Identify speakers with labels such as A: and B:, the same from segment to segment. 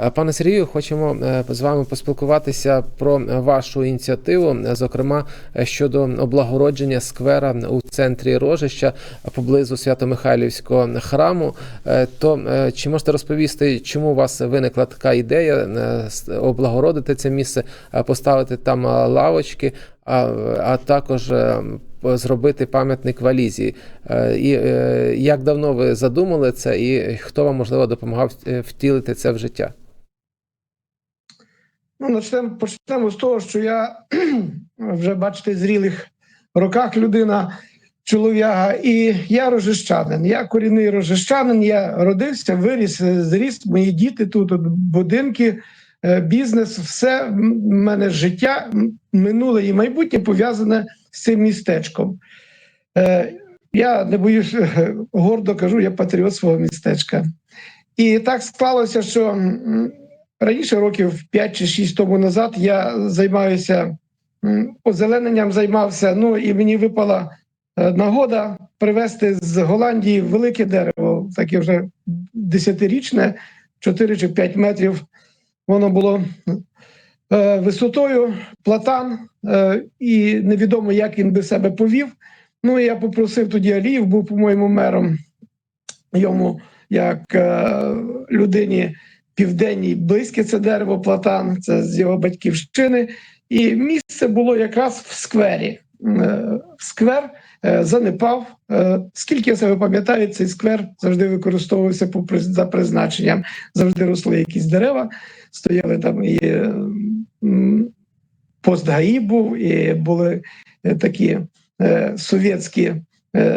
A: Е, Пане Сергію, хочемо е, з вами поспілкуватися про вашу ініціативу, е, зокрема щодо облагородження сквера у центрі Рожища поблизу Свято-Михайлівського храму. То чи можете розповісти, чому у вас виникла така ідея облагородити це місце, поставити там лавочки, а, а також зробити пам'ятник валізі? І як давно ви задумали це, і хто вам можливо допомагав втілити це в життя?
B: Ну, почнемо, почнемо з того, що я вже бачите, зрілих роках людина, чолов'яга, і я рожищанин. Я корінний рожищанин. Я родився, виріс, зріс. Мої діти тут, будинки, е, бізнес, все в мене життя, минуле і майбутнє пов'язане з цим містечком. Е, Я не боюсь е, гордо кажу, я патріот свого містечка. І так склалося, що раніше, років 5 чи 6 тому назад, я займаюся озелененням, займався. Ну і мені випала е, нагода привезти з Голландії велике дерево, таке вже десятирічне, 4 чи 5 метрів. Воно було е, висотою, платан, е, і невідомо, як він би себе повів. Ну і я попросив тоді Аліїв, був, по-моєму, мером йому як е, людині південній близьке це дерево платан, це з його батьківщини. І місце було якраз в сквері. Е, Сквер е, занепав. Е, Скільки я себе пам'ятаю, цей сквер завжди використовувався за призначенням. Завжди росли якісь дерева, стояли там і м, пост ГАІ був, і були такі совєтські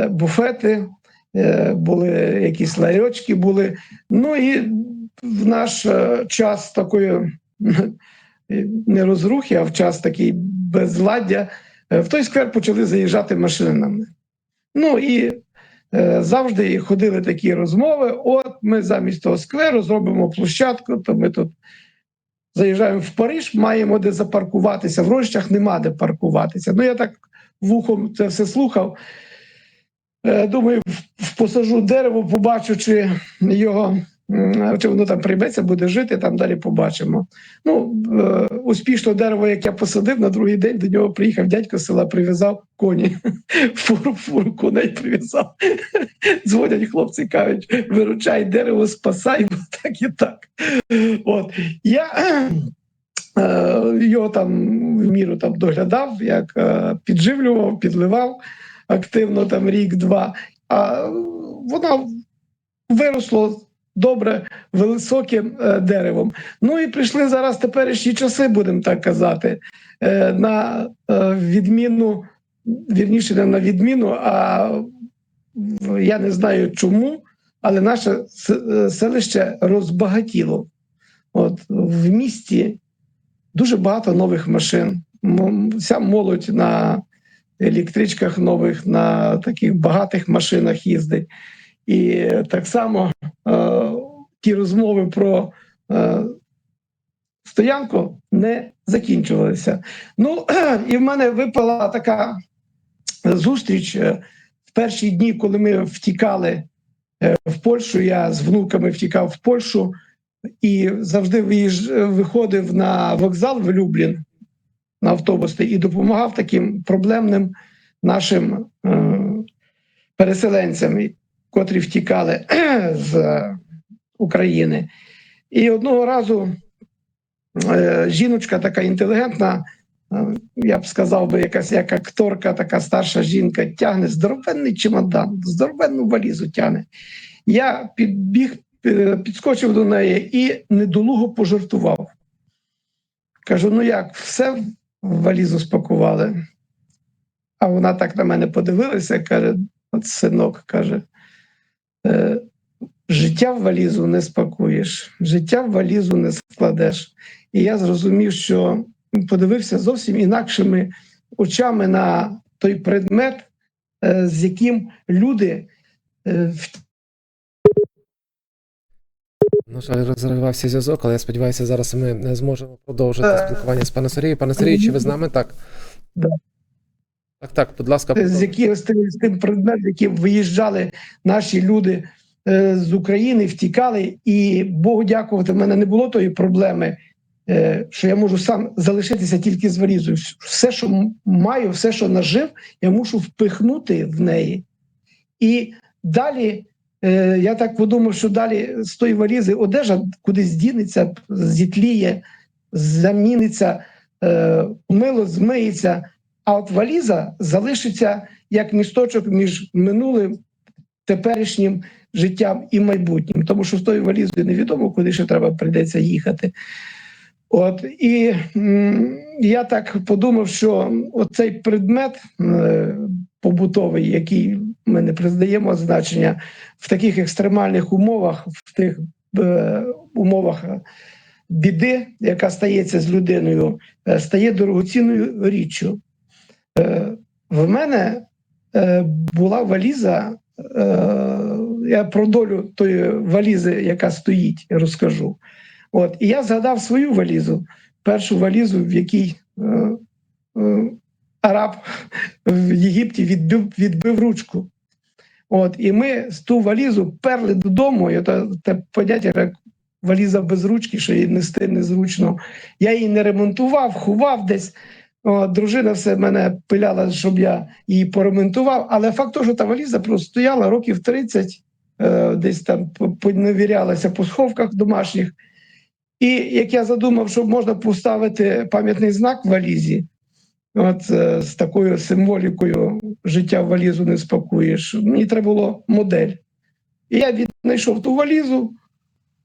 B: буфети, були якісь ларьочки були. Ну і в наш е, час такої не розрухи, а в час такий безладдя, е, в той сквер почали заїжджати машинами. Ну і е, завжди ходили такі розмови: от ми замість того скверу зробимо площадку, то ми тут заїжджаємо в Париж, маємо де запаркуватися. В Рощах нема де паркуватися. Ну я так вухом це все слухав. Думаю, в- посажу дерево, побачу, чи його чи воно там прийметься, буде жити, там далі побачимо. Ну, е, успішно дерево, як я посадив, на другий день до нього приїхав дядько з села, прив'язав коні. Фуру, фуру коней прив'язав. Дзвонять хлопці, кажуть, виручай дерево, спасай, бо так і так. От. Я е, його там в міру там доглядав, як е, підживлював, підливав активно там рік-два. А воно виросло добре високим е, деревом. Ну і прийшли зараз теперішні часи, будемо так казати, е, на е, відміну, вірніше, не на відміну, а я не знаю чому, але наше селище розбагатіло. От в місті дуже багато нових машин. Вся молодь на електричках нових, на таких багатих машинах їздить. І так само е, ті розмови про е, стоянку не закінчувалися. Ну і в мене випала така зустріч е, в перші дні, коли ми втікали е, в Польщу. Я з внуками втікав в Польщу і завжди виходив на вокзал в Люблін на автобуси і допомагав таким проблемним нашим е, переселенцям, котрі втікали з України. І одного разу е, жіночка така інтелігентна, е, я б сказав би, якась як акторка, така старша жінка, тягне здоровенний чемодан, здоровенну валізу тягне. Я підбіг, е, підскочив до неї і недолуго пожартував. Кажу: ну як, все в валізу спакували? А вона так на мене подивилася, каже: от синок каже, «е, життя в валізу не спакуєш, життя в валізу не складеш. І я зрозумів, що подивився зовсім інакшими очами на той предмет, е, з яким люди е, в
A: На жаль, розривався зв'язок, але я сподіваюся, зараз ми не зможемо продовжити
B: Е,
A: спілкування з паном Сергієм. Пане Сергію, чи ви з нами? Так.
B: Да.
A: Так, так, будь ласка,
B: з яким з тим, з тим предметом, з яким виїжджали наші люди е, з України втікали, і Богу дякувати, в мене не було тої проблеми, е, що я можу сам залишитися тільки з валізою. Все, що маю, все, що нажив, я мушу впихнути в неї. І далі е, я так подумав, що далі з тої валізи одежа кудись дінеться, зітліє, заміниться, е, мило змиється. А от валіза залишиться як місточок між минулим, теперішнім життям і майбутнім, тому що з тою валізою невідомо, куди ще треба прийдеться їхати. От і я так подумав, що оцей предмет е, побутовий, який ми не признаємо значення в таких екстремальних умовах, в тих е, умовах біди, яка стається з людиною, е, стає дорогоцінною річчю. Е, в мене е, була валіза. Е, я про долю тої валізи, яка стоїть, розкажу. От, і я згадав свою валізу, першу валізу, в якій е, е, араб в Єгипті відбив, відбив ручку. От, і ми з ту валізу перли додому, і то, те поняття, як валіза без ручки, що її нести незручно. Я її не ремонтував, ховав десь. Дружина все мене пиляла, щоб я її поремонтував. Але факт того, що та валіза просто стояла років 30, е, десь там поневірялася по сховках домашніх. І як я задумав, що можна поставити пам'ятний знак в валізі, от е, з такою символікою життя в валізу не спакуєш, мені треба було модель. І я віднайшов ту валізу,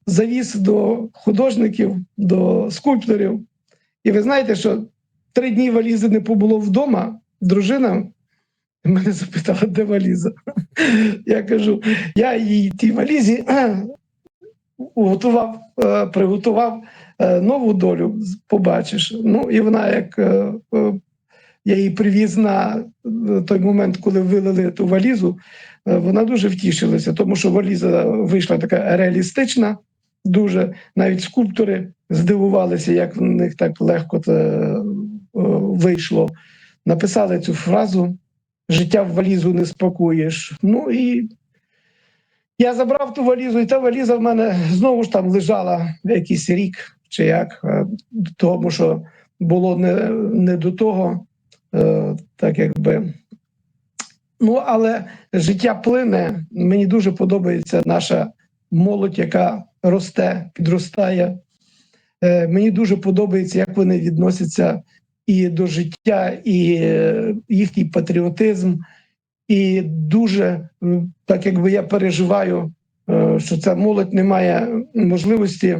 B: завіз до художників, до скульпторів. І ви знаєте, що три дні валізи не побуло вдома, дружина мене запитала, де валіза. Я кажу, я їй тій валізі готував, е, приготував е, нову долю, побачиш. Ну і вона як. е, е, Я її привіз на е, той момент, коли вилили ту валізу. е, Вона дуже втішилася, тому що валіза вийшла така реалістична, дуже навіть скульптори здивувалися, як в них так легко е, вийшло. Написали цю фразу: життя в валізу не спакуєш. Ну і я забрав ту валізу, і та валіза в мене знову ж там лежала якийсь рік чи як, е, тому що було не, не до того, е, так якби. Ну, але життя плине. Мені дуже подобається наша молодь, яка росте, підростає. Е, Мені дуже подобається, як вони відносяться і до життя, і е, їхній патріотизм. І дуже е, так, якби я переживаю, е, що ця молодь не має можливості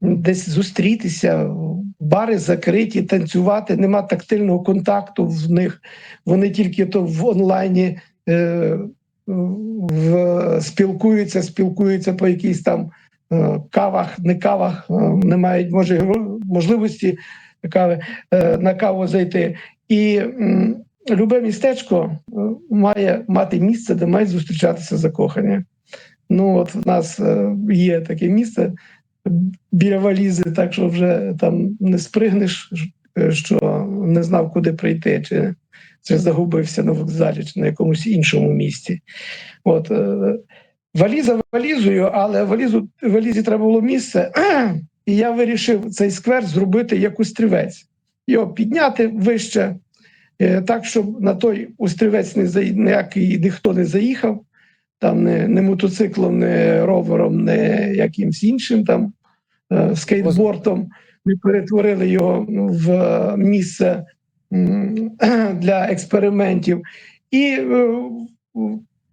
B: десь зустрітися, бари закриті, танцювати, нема тактильного контакту в них. Вони тільки то в онлайні в, спілкуються, спілкуються по якійсь там кавах, не кавах, не мають може можливості кави, е, на каву зайти. І любе містечко е, має мати місце, де мають зустрічатися закохані. Ну, от в нас е, є таке місце біля валізи, так що вже там не спригнеш, що не знав, куди прийти, чи, чи загубився на вокзалі, чи на якомусь іншому місці. От, валіза валізою, але валізу, валізі треба було місце. І я вирішив цей сквер зробити як острівець, його підняти вище, е, так, щоб на той острівець не ніякий ніхто не заїхав, там не, не мотоциклом, не ровером, не якимсь іншим там е, скейтбортом. Ми перетворили його в е, місце для експериментів. І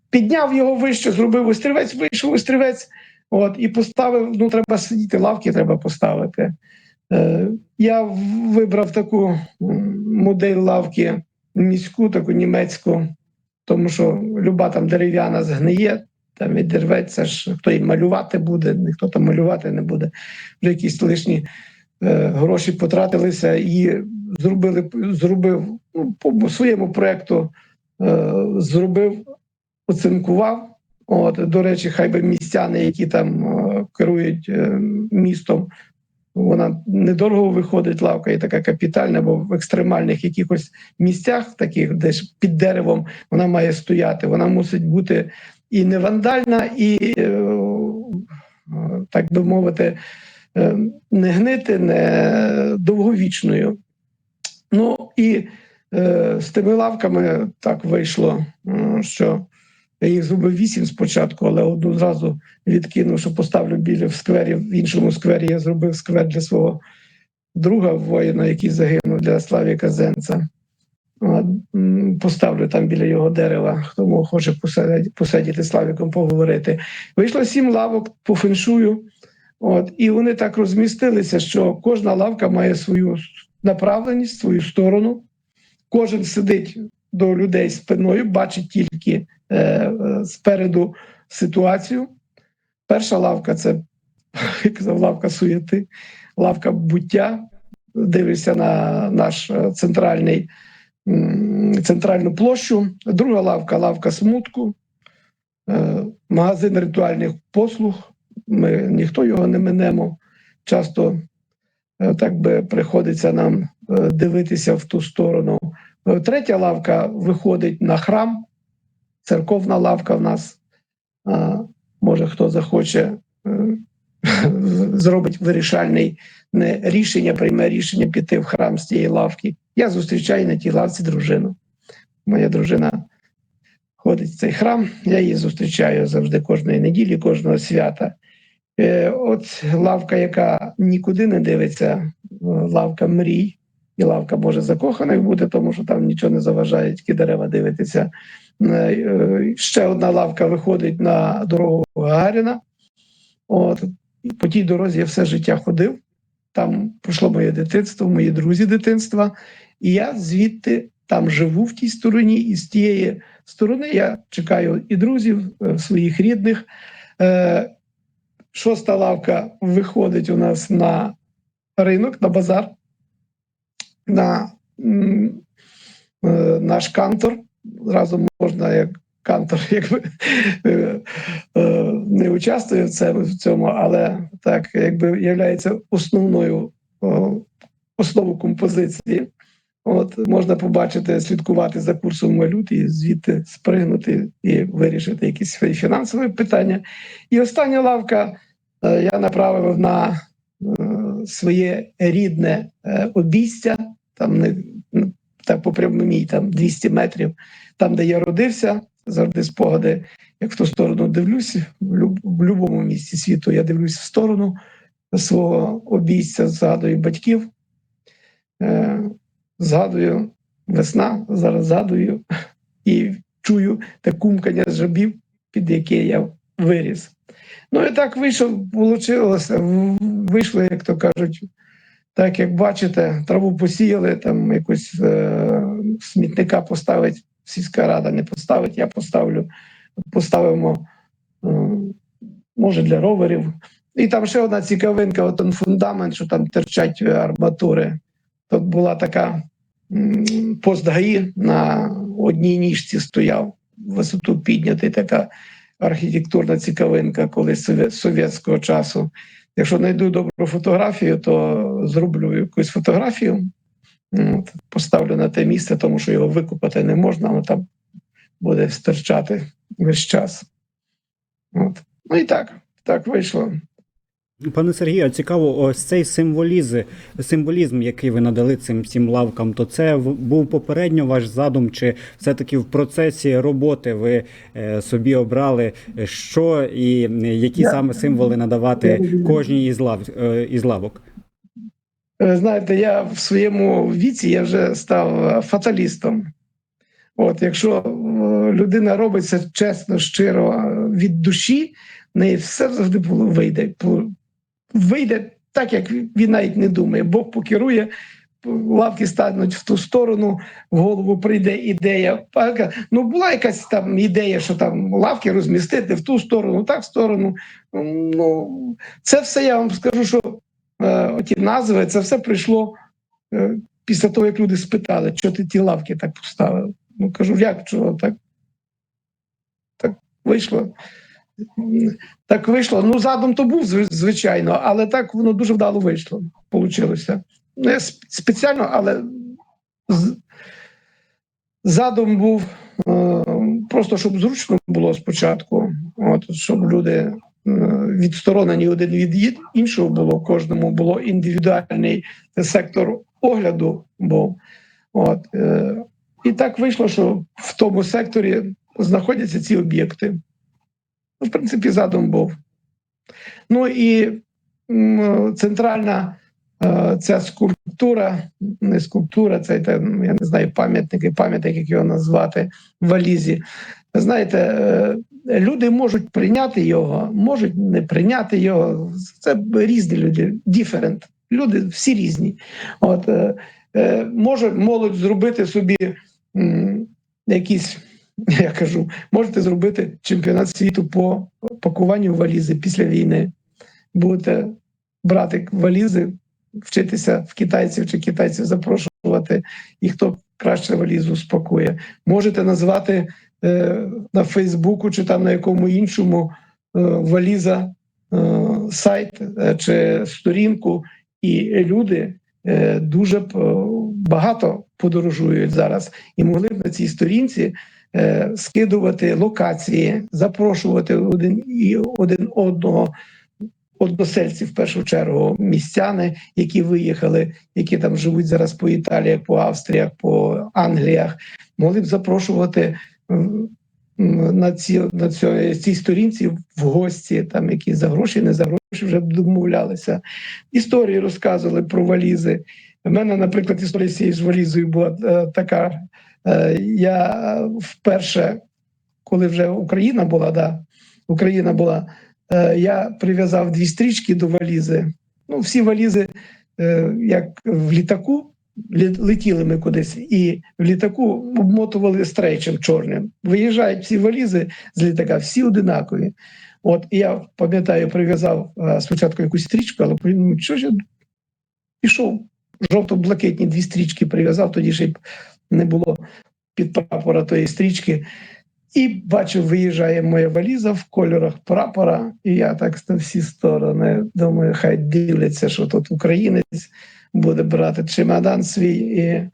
B: підняв його вище, зробив острівець, вийшов острівець. От, і поставив, ну треба сидіти, лавки треба поставити. Е, я вибрав таку модель лавки міську, таку німецьку, тому що люба там дерев'яна згниє, там відірветься ж, хто її малювати буде, ніхто там малювати не буде. Вже якісь лишні е, гроші потратилися і зробили, зробив ну, по своєму проєкту, е, зробив, оцинкував. От, до речі, хай би містяни, які там е, керують е, містом, вона недорого виходить лавка і така капітальна, бо в екстремальних якихось місцях, таких десь під деревом, вона має стояти. Вона мусить бути і не вандальна, і, е, так би мовити, не гнити, не довговічною. Ну і з тими лавками так вийшло, що я їх зробив вісім спочатку, але одну зразу відкинув, що поставлю біля в сквері. В іншому сквері я зробив сквер для свого друга воїна, який загинув для Славіка Зенца. Поставлю там біля його дерева, хто хоче посидіти, Славіком, поговорити. Вийшло сім лавок по феншую. От, і вони так розмістилися, що кожна лавка має свою направленість, свою сторону. Кожен сидить до людей спиною, бачить тільки спереду ситуацію. Перша лавка це як казав, лавка суєти, лавка буття. Дивишся на наш е, центральний, центральну площу. Друга лавка лавка смутку, е, магазин ритуальних послуг. Ми ніхто його не минемо. Часто е, так би приходиться нам е, дивитися в ту сторону. Е, Третя лавка виходить на храм, церковна лавка в нас. Може, хто захоче, е, зробить вирішальне не рішення, прийме рішення піти в храм з тієї лавки. Я зустрічаю на тій лавці дружину. Моя дружина ходить в цей храм, я її зустрічаю завжди кожної неділі, кожного свята. Е, От лавка, яка нікуди не дивиться, е, лавка мрій, і лавка Боже закоханих буде, тому що там нічого не заважає, тільки дерева дивитися. Е, е, Ще одна лавка виходить на дорогу Гагаріна. От по тій дорозі я все життя ходив. Там пройшло моє дитинство, мої друзі дитинства. І я звідти там живу в тій стороні, і з тієї сторони я чекаю і друзів, е, своїх рідних. Шоста лавка виходить у нас на ринок, на базар, на наш кантор. Зразу можна як кантор, якби е, е, не участвує в цьому, але так якби є основною о, основу композиції. От можна побачити, слідкувати за курсом валют і звідти спригнути і вирішити якісь свої фінансові питання. І остання лавка е, я направив на е, своє рідне е, обійстя, там не так по прямій, там 200 метрів, там, де я родився, завжди спогади. Як в ту сторону дивлюсь, в будь-якому місці світу я дивлюсь в сторону свого обійстя, згадую батьків, е, згадую весна, зараз згадую і чую те кумкання жабів, під яке я виріс. Ну і так вийшов, вийшло, вийшло, як то кажуть, так як бачите, траву посіяли, там якось е, смітника поставить сільська рада, не поставить, я поставлю, поставимо, е, може, для роверів. І там ще одна цікавинка, от фундамент, що там терчать е, арматури. Тут була така пост ГАІ на одній ніжці стояв, висоту піднятий, така архітектурна цікавинка колись совєтського часу. Якщо знайду добру фотографію, то зроблю якусь фотографію, от, поставлю на те місце, тому що його викупати не можна, воно там буде стирчати весь час. От. Ну і так, так вийшло.
C: Пане Сергію, цікаво, ось цей символізм, символізм, який ви надали цим всім лавкам, то це був попередньо ваш задум, чи все-таки в процесі роботи ви е, собі обрали, е, що і які
B: Я-
C: саме символи надавати кожній із лав е, із лавок?
B: Е, Знаєте, я в своєму віці я вже став фаталістом. От, якщо людина робить це чесно, щиро від душі, в неї все завжди було вийде. Вийде так, як він навіть не думає. Бог покерує, лавки стануть в ту сторону, в голову прийде ідея. Ну, була якась там ідея, що там лавки розмістити в ту сторону, так в сторону. Ну, це все я вам скажу, що е, оті назви, це все прийшло е, після того, як люди спитали, що ти ті лавки так поставив. Ну кажу, як чого так? Так вийшло. Так вийшло. Ну, задум то був, звичайно, але так воно дуже вдало вийшло. Получилося. Не спеціально, але задум був е, просто щоб зручно було спочатку, от щоб люди е, відсторонені один від іншого було. Кожному було індивідуальний сектор огляду. Був от е, і так вийшло, що в тому секторі знаходяться ці об'єкти. Ну, В принципі, задум був. Ну і центральна е, ця скульптура, не скульптура, це ну, я не знаю, пам'ятник і пам'ятник, як його назвати в валізі. Знаєте, е, люди можуть прийняти його, можуть не прийняти його. Це різні люди, different. Люди всі різні. От, е, може молодь зробити собі якісь, я кажу, можете зробити чемпіонат світу по пакуванню валізи після війни. Будете брати валізи, вчитися в китайців чи китайців запрошувати, і хто краще валізу спакує. Можете назвати е, на Фейсбуку чи там на якому іншому е, валіза е, сайт е, чи сторінку, і люди е, дуже п- багато подорожують зараз і могли б на цій сторінці е, скидувати локації, запрошувати один і один одного. Односельці в першу чергу містяни, які виїхали, які там живуть зараз по Італіях, по Австріях, по Англіях, могли б запрошувати на ці на цій, цій сторінці в гості, там які за гроші, не за гроші вже домовлялися. Історії розказували про валізи. У мене, наприклад, історія з цією валізою була е, така. Е, я вперше, коли вже Україна була, да, Україна була. Е, я прив'язав дві стрічки до валізи. Ну, всі валізи, е, як в літаку, летіли ми кудись, і в літаку обмотували стрейчем чорним. Виїжджають всі валізи з літака, всі одинакові. От і я пам'ятаю, прив'язав спочатку якусь стрічку, але думаю, що ж я пішов жовто-блакитні дві стрічки прив'язав, тоді ще й не було під прапора тої стрічки. І бачу, виїжджає моя валіза в кольорах прапора, і я так на всі сторони думаю, хай дивляться, що тут українець буде брати чемодан свій і е,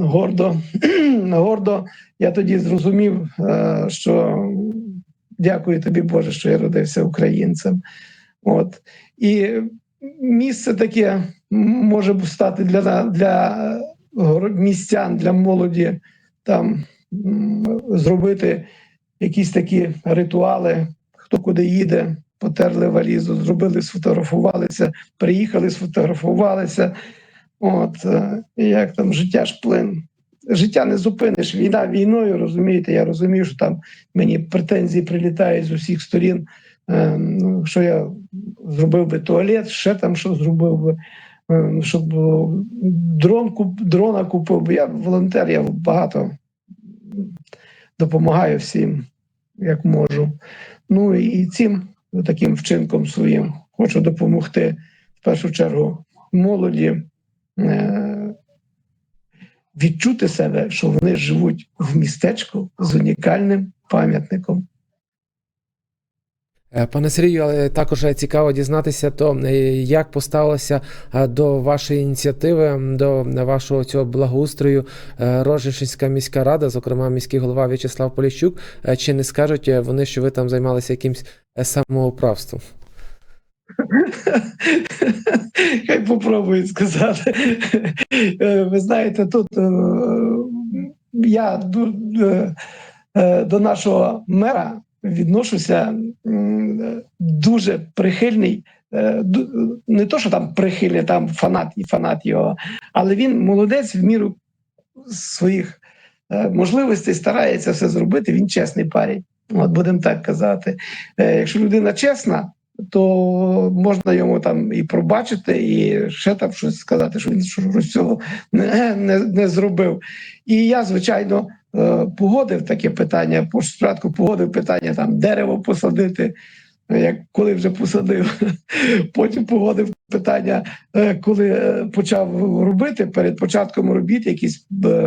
B: гордо, гордо я тоді зрозумів, е, що дякую тобі, Боже, що я родився українцем. От. І місце таке може стати для, для містян, для молоді там зробити якісь такі ритуали, хто куди їде, потерли валізу, зробили, сфотографувалися, приїхали, сфотографувалися. От е, як там життя ж плин. Життя не зупиниш. Війна війною, розумієте, я розумію, що там мені претензії прилітають з усіх сторін. е, ну, Що я зробив би туалет, ще там що зробив би, щоб е, дрон куп, дрона купив би. Я волонтер, я багато допомагаю всім, як можу. Ну і цим таким вчинком своїм хочу допомогти в першу чергу молоді е, відчути себе, що вони живуть в містечку з унікальним пам'ятником.
A: Е, Пане Сергію, але також цікаво дізнатися, то е, як поставилася е, до вашої ініціативи, до вашого цього благоустрою Рожешинська міська рада, зокрема міський голова В'ячеслав Поліщук. Чи не скажуть вони, що ви там займалися якимсь самоуправством?
B: Хай попробують сказати. Ви знаєте, тут я до нашого мера відношуся дуже прихильний. е, Не то, що там прихильний, там фанат і фанат його, але він молодець в міру своїх е, можливостей старається все зробити. Він чесний парень. От будемо так казати. Е, Якщо людина чесна, то можна йому там і пробачити, і ще там щось сказати, що він щось цього не, не, не зробив. І я, звичайно, е, погодив таке питання. по- Спочатку погодив питання там дерево посадити. Як коли вже посадив, потім погодив питання, е, коли е, почав робити перед початком робіт якийсь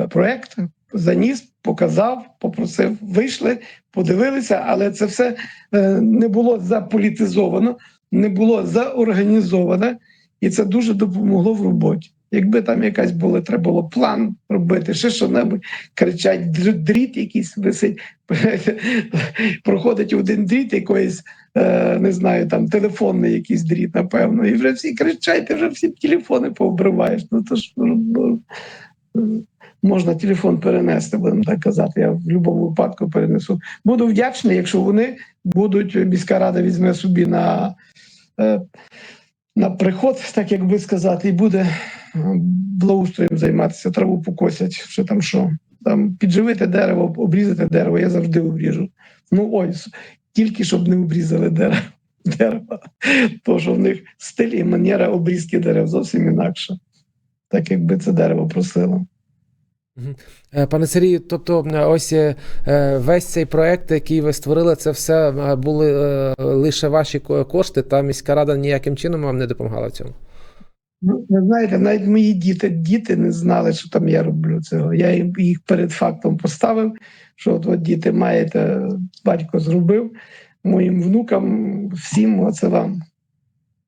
B: проект, заніс, показав, попросив, вийшли, подивилися, але це все е, не було заполітизовано, не було заорганізоване, і це дуже допомогло в роботі. Якби там якась була, треба було план робити, ще що-небудь, кричать, дріт якийсь висить, проходить один дріт якоїсь, е, не знаю, там телефонний якийсь дріт, напевно, і вже всі кричать, вже всі телефони пообриваєш. Ну то ж ну, ну, можна телефон перенести, будемо так казати. Я в будь-якому випадку перенесу. Буду вдячний, якщо вони будуть, міська рада візьме собі на, е, на приход, так як би сказати, і буде е, благоустроєм займатися, траву покосять, що там що. Там підживити дерево, обрізати дерево, я завжди обріжу. Ну ось, тільки щоб не обрізали дерево. дерева. То, що в них стиль і манера обрізки дерев зовсім інакша. Так якби це дерево просило.
A: Е, Пане Сергію, тобто ось е, е, весь цей проект, який ви створили, це все були лише ваші кошти, та міська рада ніяким чином вам не допомагала в цьому.
B: Ну, ви знаєте, навіть мої діти, діти не знали, що там я роблю цього. Я їх перед фактом поставив, що от, от діти маєте, батько зробив моїм внукам, всім оце вам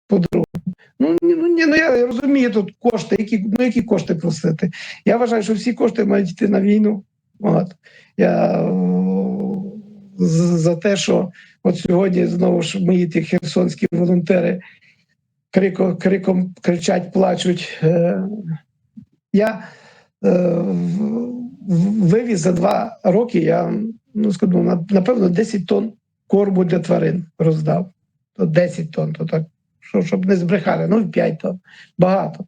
B: подарунок. Ну, ні, ну, ні, ну я розумію тут кошти, які, ну які кошти просити. Я вважаю, що всі кошти мають йти на війну. От. Я за те, що от сьогодні знову ж мої ті херсонські волонтери крико, криком кричать, плачуть. Е, Я е, вивіз за два роки, я ну, скажу, напевно, 10 тонн корму для тварин роздав. То 10 тонн, то так, що, щоб не збрехали, ну в 5 тонн, багато.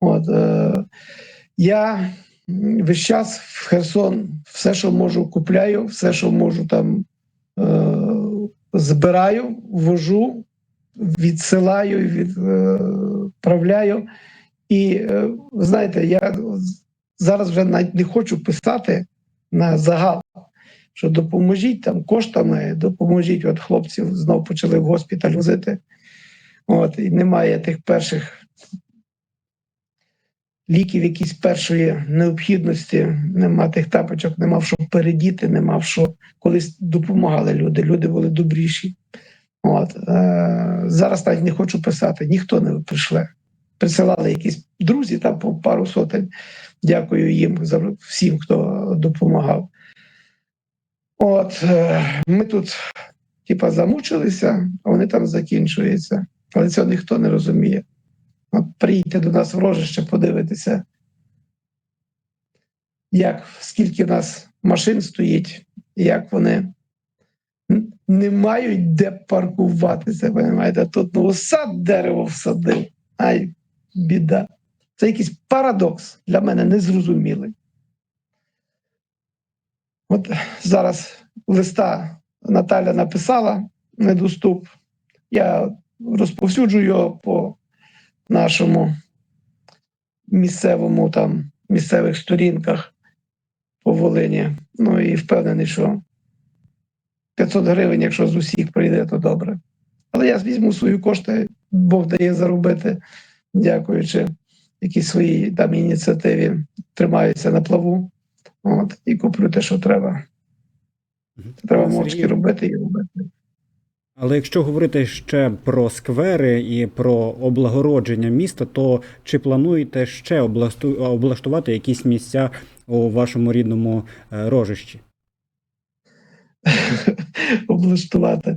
B: От, е, я весь час в Херсон все, що можу, купляю, все, що можу там е, збираю, вожу, відсилаю, відправляю. І е, знаєте, я зараз вже навіть не хочу писати на загал, що допоможіть там коштами, допоможіть. От хлопців знов почали в госпіталь возити. От, і немає тих перших ліків, якісь першої необхідності, нема тих тапочок, нема в що передіти, нема в що колись допомагали люди. Люди були добріші. От е, зараз навіть не хочу писати, ніхто не прийшле. Присилали якісь друзі, там по пару сотень. Дякую їм за всім, хто допомагав. От е, ми тут, типа, замучилися, а вони там закінчуються. Але цього ніхто не розуміє. От приїдьте до нас в рожище, подивитися, як скільки в нас машин стоїть, як вони не мають де паркуватися. Понимаєте? Тут ну, сад дерево всадив. Ай, біда. Це якийсь парадокс для мене незрозумілий. От зараз листа Наталя написала недоступ. Я розповсюджую його по нашому місцевому там місцевих сторінках по Волині. Ну і впевнений, що 500 гривень, якщо з усіх прийде, то добре. Але я візьму свої кошти, Бог дає заробити, дякуючи якійсь своїй там ініціативі, тримаюся на плаву. От, і куплю те, що треба. Треба мовчки робити і робити.
C: Але якщо говорити ще про сквери і про облагородження міста, то чи плануєте ще облаштувати якісь місця у вашому рідному е, рожищі?
B: облаштувати.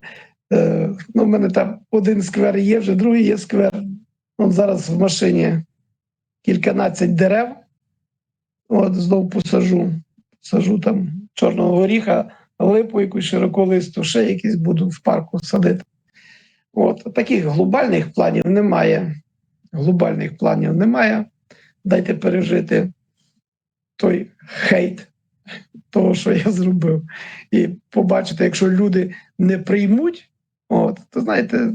B: Е, ну, в мене там один сквер є, вже другий є сквер. От зараз в машині кільканадцять дерев. От знову посажу. Сажу там чорного горіха, липу, якусь широколисту, ще якісь буду в парку садити. От таких глобальних планів немає. Глобальних планів немає. Дайте пережити той хейт того, що я зробив і побачити, якщо люди не приймуть, от, то знаєте,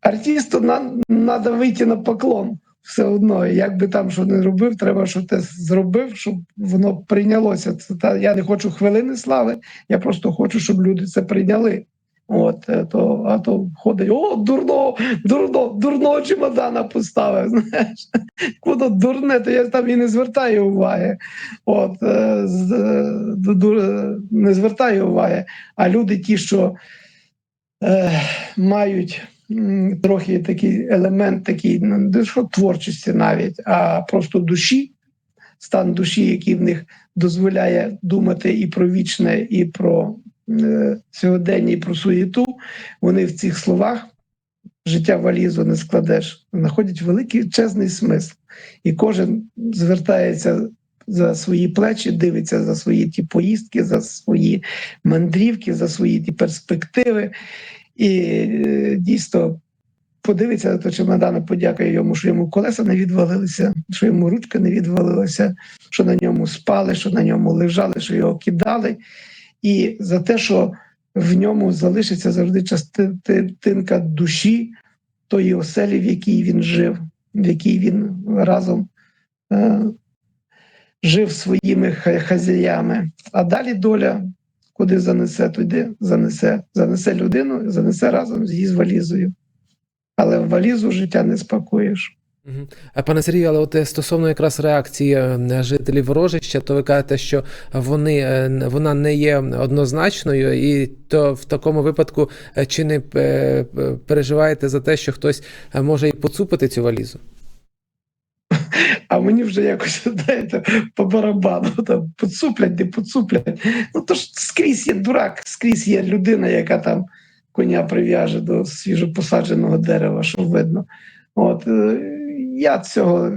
B: артисту треба вийти на поклон. Все одно, як би там що не робив, треба, щоб ти зробив, щоб воно прийнялося. Це та я не хочу хвилини слави, я просто хочу, щоб люди це прийняли. От е, то, а то ходить, о, дурно, дурно, дурного чемодана поставив. Знаєш, воно дурне, то я там і не звертаю уваги. От е, е, не звертаю уваги. А люди, ті, що е, мають трохи такий елемент, такий ну, не що творчості навіть, а просто душі, стан душі, який в них дозволяє думати і про вічне, і про е, сьогодення, і про суєту. Вони в цих словах життя валізу не складеш, знаходять великий чесний смисл. І кожен звертається за свої плечі, дивиться за свої ті поїздки, за свої мандрівки, за свої ті перспективи. І е, дійсно подивиться то чемодана, подякує йому, що йому колеса не відвалилися, що йому ручка не відвалилася, що на ньому спали, що на ньому лежали, що його кидали. І за те, що в ньому залишиться завжди частинка душі тої оселі, в якій він жив, в якій він разом е, жив своїми хазяями. А далі доля, куди занесе, туди занесе, занесе людину, занесе разом з її з валізою. Але в валізу життя не спакуєш.
A: Пане Сергію, але от е, стосовно якраз реакції е, жителів Рожища, то ви кажете, що вони е, вона не є однозначною, і то в такому випадку чи не переживаєте за те, що хтось може і поцупити цю валізу?
B: А мені вже якось знаєте, по барабану там поцуплять, не поцуплять. Ну то ж скрізь є дурак, скрізь є людина, яка там коня прив'яже до свіжопосадженого дерева, що видно. От е, я цього.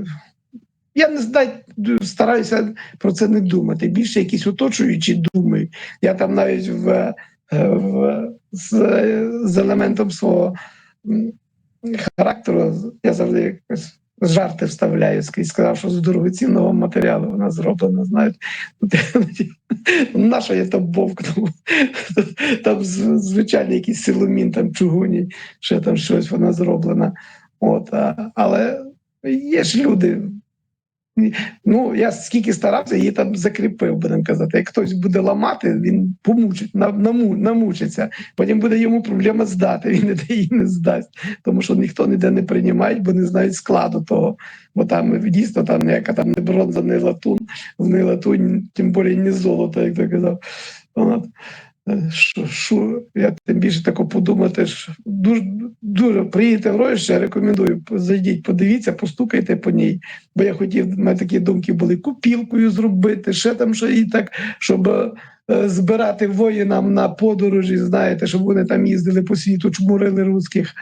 B: Я не знаю, стараюся про це не думати. Більше якісь оточуючі думають. Я там навіть в, е, в з, з елементом свого характеру я завжди якось жарти вставляю, скрізь сказав, що з дорогоцінного матеріалу вона зроблена. Знають, наша є там бовк, там, там звичайний якийсь силомін, там чугуні, ще там щось вона зроблена. От, а, але є ж люди. Ну, я скільки старався, її там закріпив, будемо казати. Як хтось буде ламати, він помучить, наму- намучиться. Потім буде йому проблема здати. Він її не здасть, тому що ніхто ніде не приймає, бо не знають складу того. Бо там дійсно там ніяка там не бронза, не латун, не латунь, тим більше не золото, як ти казав. Що, що, я тим більше тако подумати, що дуже, дуже приїдете Ройще, я рекомендую, зайдіть, подивіться, постукайте по ній. Бо я хотів, в мене такі думки були купілкою зробити, ще там що і так, щоб е, збирати воїнам на подорожі, знаєте, щоб вони там їздили по світу, чмурили русських.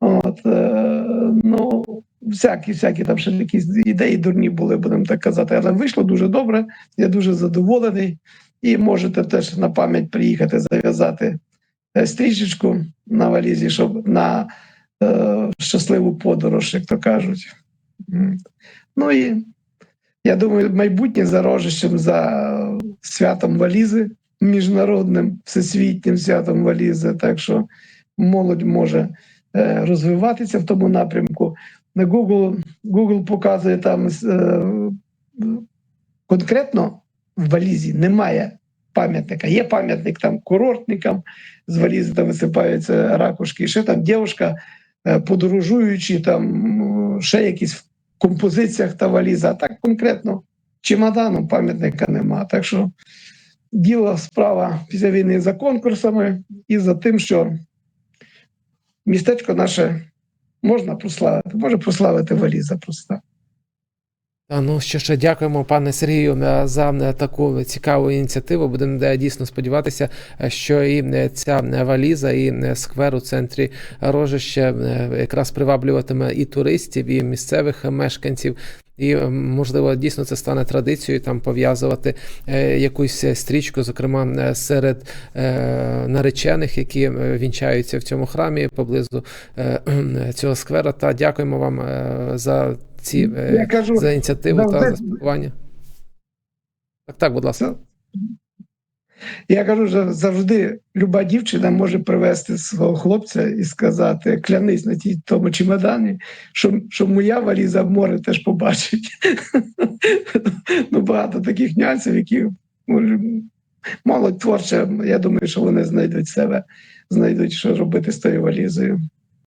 B: От, е, ну, всякі, всякі там ще якісь ідеї дурні були, будемо так казати. Але вийшло дуже добре. Я дуже задоволений. І можете теж на пам'ять приїхати зав'язати е, стрічечку на валізі, щоб на е, щасливу подорож, як то кажуть. Ну і я думаю, майбутнє за рожищем, за святом валізи, міжнародним всесвітнім святом валізи. Так що молодь може е, розвиватися в тому напрямку. На Google, Google показує там е, конкретно в валізі немає пам'ятника. Є пам'ятник там курортникам, з валізи там висипаються ракушки, і ще там дівчинка, е, подорожуючи, там ще якісь в композиціях та валіза. А так конкретно чемодану пам'ятника нема. Так що діло справа після війни за конкурсами і за тим, що містечко наше можна прославити, може прославити валіза просто.
A: Та, ну що ж, дякуємо, пане Сергію, е, за е, таку цікаву ініціативу. Будемо е, дійсно сподіватися, що і ця валіза, і сквер у центрі Рожища якраз приваблюватиме і туристів, і місцевих мешканців. І можливо дійсно це стане традицією там пов'язувати якусь стрічку, зокрема серед наречених, які вінчаються в цьому храмі поблизу цього сквера. Та дякуємо вам за ці е,
B: Я кажу,
A: за ініціативу та за спілкування. Так, так, будь ласка.
B: Я кажу, що завжди люба дівчина може привезти свого хлопця і сказати: клянись на тій тому чемодані, що, що моя валіза в море теж побачить. ну, багато таких нюансів, які може, молодь творча. Я думаю, що вони знайдуть себе, знайдуть, що робити з тою валізою.